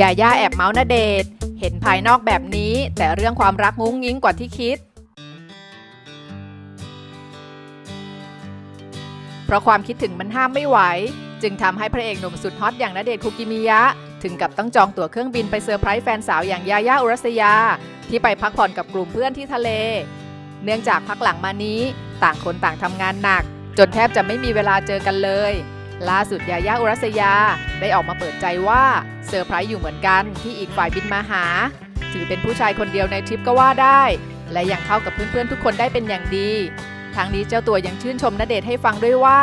ยาย่าแอบเมาส์ณเดชเห็นภายนอกแบบนี้ แต่เรื่องความรักงุ้งงิ้งกว่าที่คิด เพราะความคิดถึงมันห้ามไม่ไหว จึงทำให้พระเอกหนุ่มสุดฮอตอย่างณเดชน์คุกิมิยะ ถึงกับต้องจองตั๋วเครื่องบินไปเซอร์ไพรส์แฟนสาวอย่างยาย่าอุรัสยา ที่ไปพักผ่อนกับกลุ่มเพื่อนที่ทะเล เนื่องจากพักหลังมานี้ ต่างคนต่างทำงานหนัก จนแทบจะไม่มีเวลาเจอกันเลย ล่าสุดยายาอุรัสยาได้ออกมาเปิดใจว่าเซอร์ไพรส์อยู่เหมือนกันที่อีกฝ่ายบินมาหา ถือเป็นผู้ชายคนเดียวในทริปก็ว่าได้ และยังเข้ากับเพื่อนๆทุกคนได้เป็นอย่างดีทางนี้เจ้าตัวยังชื่นชมณเดชให้ฟังด้วยว่า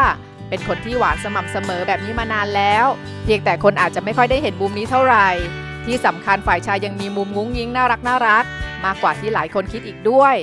เป็นคนที่หวานสม่ำเสมอแบบนี้มานานแล้ว เพียงแต่คนอาจจะไม่ค่อยได้เห็นมุมนี้เท่าไหร่ ที่สำคัญฝ่ายชายยังมีมุมงุ้งยิงน่ารักน่ารัก มากกว่าที่หลายคนคิดอีกด้วย